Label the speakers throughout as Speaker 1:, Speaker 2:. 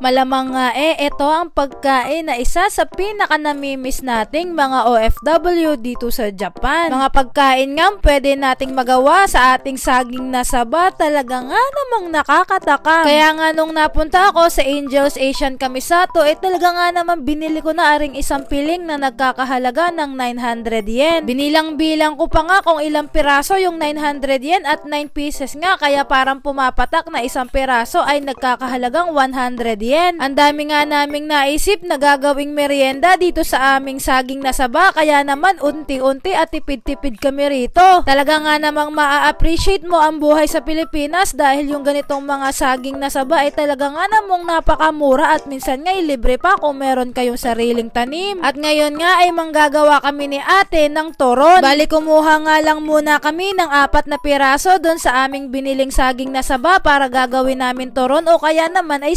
Speaker 1: Malamang nga eh, ito ang pagkain na isa sa pinaka namimiss nating mga OFW dito sa Japan. Mga pagkain nga pwede nating magawa sa ating saging na saba talaga nga namang nakakatakam. Kaya nga nung napunta ako sa Angels Asian Kamisato, eh talaga nga naman binili ko na aring isang piling na nagkakahalaga ng 900 yen. Binilang-bilang ko pa nga kung ilang piraso yung 900 yen at 9 pieces nga kaya parang pumapatak na isang piraso ay nagkakahalagang 100 yen. Ang dami nga naming naisip na gagawing merienda dito sa aming saging na saba kaya naman unti-unti at tipid-tipid kami rito. Talaga nga namang maa-appreciate mo ang buhay sa Pilipinas dahil yung ganitong mga saging na saba ay talaga nga namang napakamura at minsan nga libre pa kung meron kayong sariling tanim. At ngayon nga ay manggagawa kami ni ate ng toron. Bali kumuha nga lang muna kami ng apat na piraso doon sa aming biniling saging na saba para gagawin namin toron o kaya naman ay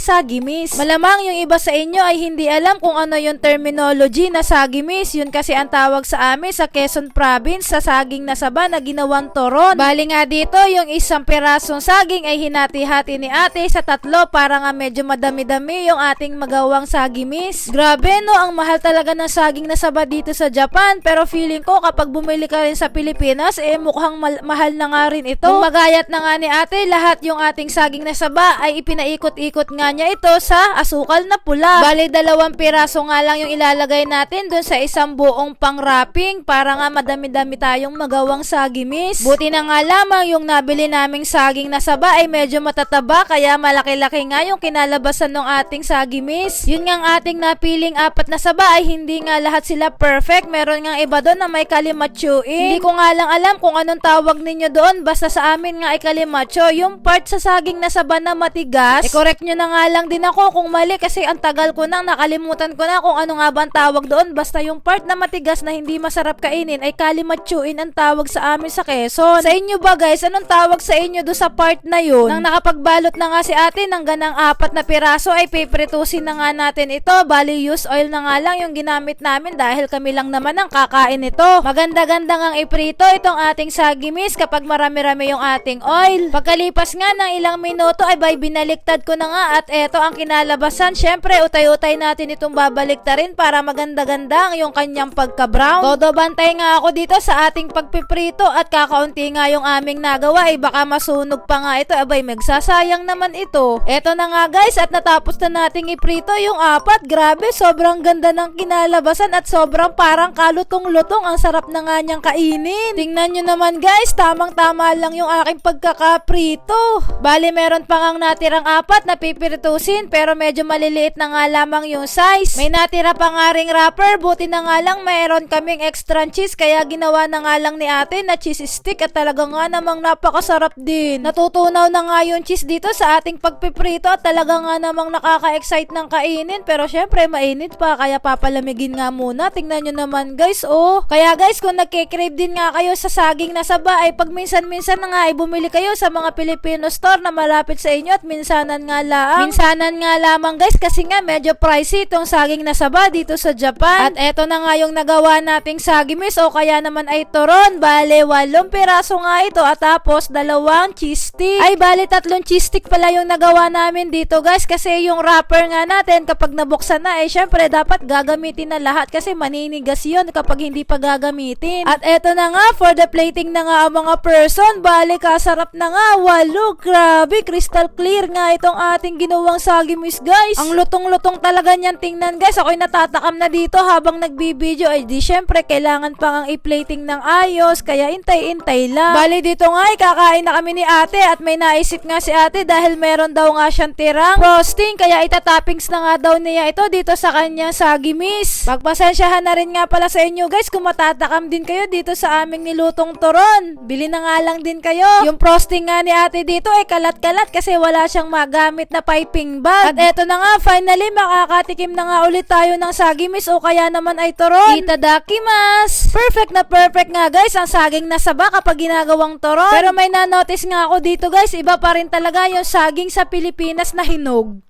Speaker 1: sagimis. Malamang yung iba sa inyo ay hindi alam kung ano yung terminology na sagimis. Yun kasi ang tawag sa amin sa Quezon Province sa saging na saba na ginawang toron. Bali nga dito yung isang pirasong saging ay hinati-hati ni ate sa tatlo para nga medyo madami-dami yung ating magawang sagimis. Grabe no, ang mahal talaga ng saging na saba dito sa Japan pero feeling ko kapag bumili ka rin sa Pilipinas eh mukhang mahal na nga rin ito. Magayat na nga ni ate lahat yung ating saging na saba ay ipinaikot-ikot nga niya ito sa asukal na pula. Bali dalawang piraso nga lang yung ilalagay natin dun sa isang buong pang-wrapping para nga madami-dami tayong magawang sagimis. Buti na nga lamang yung nabili naming saging na saba ay medyo matataba kaya malaki-laki nga yung kinalabasan ng ating sagimis. Yun nga ang ating napiling apat na saba ay hindi nga lahat sila perfect. Meron nga iba doon na may kalimatsuin. Hindi ko nga lang alam kung anong tawag ninyo doon basta sa amin nga ay kalimatso. Yung part sa saging na saba na matigas, i-correct nyo na nga lang din ako kung mali kasi ang tagal ko nang nakalimutan ko na kung ano nga ba ang tawag doon. Basta yung part na matigas na hindi masarap kainin ay kalimatsuin ang tawag sa amin sa Quezon. Sa inyo ba guys, anong tawag sa inyo do sa part na yun? Nang nakapagbalot na nga si ate ng ganang apat na piraso ay pipritusin na nga natin ito. Bali use oil na nga lang yung ginamit namin dahil kami lang naman ang kakain ito. Maganda-ganda ngang iprito itong ating sagimis kapag marami-rami yung ating oil. Pagkalipas nga ng ilang minuto ay bay binaliktad ko na nga at eto ang kinalabasan. Syempre, utay-utay natin itong babaliktarin para maganda-ganda ang yung kanyang pagka-brown. Todo bantay nga ako dito sa ating pagpiprito at kakaunti nga yung aming nagawa ay baka masunog pa nga ito. Abay, magsasayang naman ito. Eto na nga guys at natapos na nating iprito yung apat. Grabe, sobrang ganda ng kinalabasan at sobrang parang kalutong-lutong. Ang sarap na nga niyang kainin. Tingnan nyo naman guys, tamang-tama lang yung aking pagkakaprito. Bali, meron pa ngang natirang apat na pipiritusin pero medyo maliliit na nga lamang yung size. May natira pa nga ring wrapper, buti na nga lang meron kaming extra cheese kaya ginawa na nga lang ni ate na cheese stick at talaga nga namang napakasarap din. Natutunaw na nga yung cheese dito sa ating pagpiprito at talaga nga namang nakaka-excite ng kainin pero syempre mainit pa kaya papalamigin nga muna. Tingnan nyo naman guys, oh. Kaya guys, kung nagkikrave din nga kayo sa saging na saba ay pag minsan-minsan na nga ay bumili kayo sa mga Filipino store na malapit sa inyo at minsanan nga lang. Minsanan nga lamang guys kasi nga medyo pricey itong saging na saba dito sa Japan. At eto na nga yung nagawa nating sagimis o kaya naman ay toron. Bale, walong piraso nga ito at tapos dalawang cheese stick. Ay, bale tatlong cheese stick pala yung nagawa namin dito guys kasi yung wrapper nga natin kapag nabuksan na eh syempre dapat gagamitin na lahat kasi maninigas yun kapag hindi pa gagamitin. At eto na nga for the plating na nga ang mga person. Bale, kasarap na nga. Walo, grabe, crystal clear nga itong ating ginawang sagimis guys. Ang lutong-lutong talaga niyan tingnan guys. Ako'y natatakam na dito habang nagbibideo. Ay di syempre kailangan pang ang i-plating ng ayos kaya intay-intay lang. Bali dito nga ay kakain na kami ni ate at may naisip nga si ate dahil meron daw nga siyang tirang frosting kaya itatoppings na nga daw niya ito dito sa kanyang sagimis. Pagpasensyahan na rin nga pala sa inyo guys kung matatakam din kayo dito sa aming nilutong turon. Bili na nga lang din kayo. Yung frosting nga ni ate dito ay kalat-kalat kasi wala siyang magamit na piping bag. At eto na nga, finally makakatikim na nga ulit tayo ng sagimis o kaya naman ay turon. Itadakimasu! Perfect na perfect nga guys ang saging na saba kapag ginagawang turon. Pero may na-notice nga ako dito guys, iba pa rin talaga yung saging sa Pilipinas na hinog.